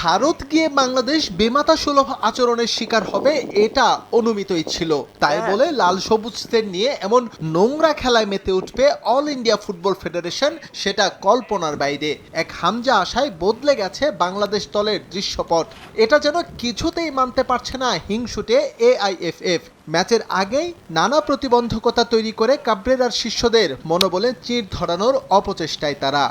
ভারত গিয়ে বাংলাদেশ বেমাতা সুলভ আচরণের শিকার হবে এটা অনুমিতই ছিল। তাই বলে লাল সবুজদের নিয়ে এমন নোংরা খেলায় মেতে উঠবে অল ইন্ডিয়া ফুটবল ফেডারেশন সেটা কল্পনার বাইরে। এক হামজা আশায় বদলে গেছে বাংলাদেশ দলের দৃশ্যপট। এটা যেন কিছুতেই মানতে পারছে না হিংসুটে এআইএফএফ ম্যাচের আগেই নানা প্রতিবন্ধকতা তৈরি করে কাবরেরার শিষ্যদের মনোবলে চির ধরানোর অপচেষ্টায় তারা।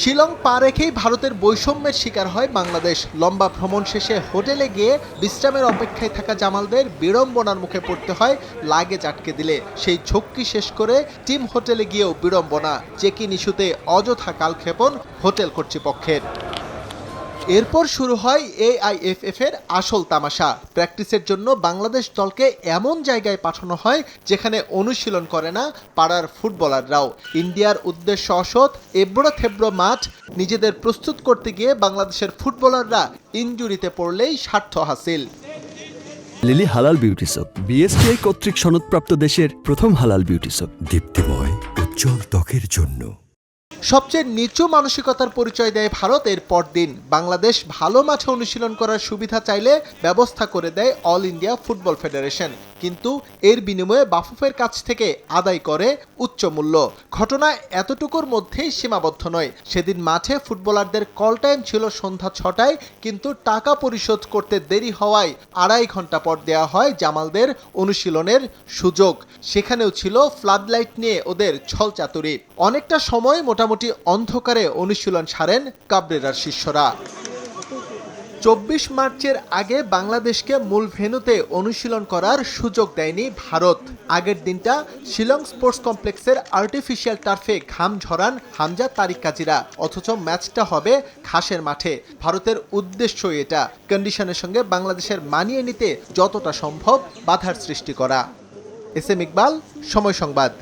শিলং পা রেখেই ভারতের বৈষম্যের শিকার হয় বাংলাদেশ। লম্বা ভ্রমণ শেষে হোটেলে গিয়ে বিশ্রামের অপেক্ষায় থাকা জামালদের বিড়ম্বনার মুখে পড়তে হয় লাগে আটকে দিলে। সেই ঝক্কি শেষ করে টিম হোটেলে গিয়েও বিড়ম্বনা। চেকিং ইস্যুতে অযথা কালক্ষেপণ হোটেল কর্তৃপক্ষের। এরপর শুরু হয় এআইএফএফ এর আসল তামাশা। প্র্যাকটিসের জন্য বাংলাদেশ দলকে এমন জায়গায় পাঠানো হয় যেখানে অনুশীলন করে না পাড়ার ফুটবলাররাও। ইন্ডিয়ার উদ্দেশ্য অসৎ, এবড়ো থেবড়ো মাঠ, নিজেদের প্রস্তুত করতে গিয়ে বাংলাদেশের ফুটবলাররা ইনজুরিতে পড়লেই স্বার্থ হাসিল। লিলি হালাল বিউটি সোপ বিএসটিআই কর্তৃক সনদপ্রাপ্ত দেশের প্রথম হালাল বিউটি সোপ, দীপ্তিময়, উজ্জ্বল ত্বকের জন্য। সবচেয়ে নিচু মানসিকতার পরিচয় দেয় ভারত এর পরদিন বাংলাদেশ ভালো মাঠে অনুশীলন করার সুবিধা চাইলে ব্যবস্থা করে দেয় অল ইন্ডিয়া ফুটবল ফেডারেশন। কিন্তু এর বিনিময়ে বাফুফের কাছ থেকে আদায় করে উচ্চ মূল্য। ঘটনা এতটুকুর মধ্যেই সীমাবদ্ধ নয়। সেদিন মাঠে ফুটবলারদের কল টাইম ছিল সন্ধ্যা ছটায়, কিন্তু টাকা পরিশোধ করতে দেরি হওয়ায় আড়াই ঘণ্টা পর দেওয়া হয় জামালদের অনুশীলনের সুযোগ। সেখানেও ছিল ফ্লাড লাইট নিয়ে ওদের ছলচাতুরি। অনেকটা সময় মোটামুটি অন্ধকারে অনুশীলন সারেন কাবরেরার শিষ্যরা। চব্বিশ মার্চের আগে বাংলাদেশকে মূল ভেন্যুতে অনুশীলন করার সুযোগ দেয়নি ভারত। আগের দিনটা শিলং স্পোর্টস কমপ্লেক্সের আর্টিফিশিয়াল টার্ফে ঘাম ঝরান হামজা তারিক কাজিরা, অথচ ম্যাচটা হবে ঘাসের মাঠে। ভারতের উদ্দেশ্য এটা, কন্ডিশনের সঙ্গে বাংলাদেশের মানিয়ে নিতে যতটা সম্ভব বাধার সৃষ্টি করা। এস এম ইকবাল, সময় সংবাদ।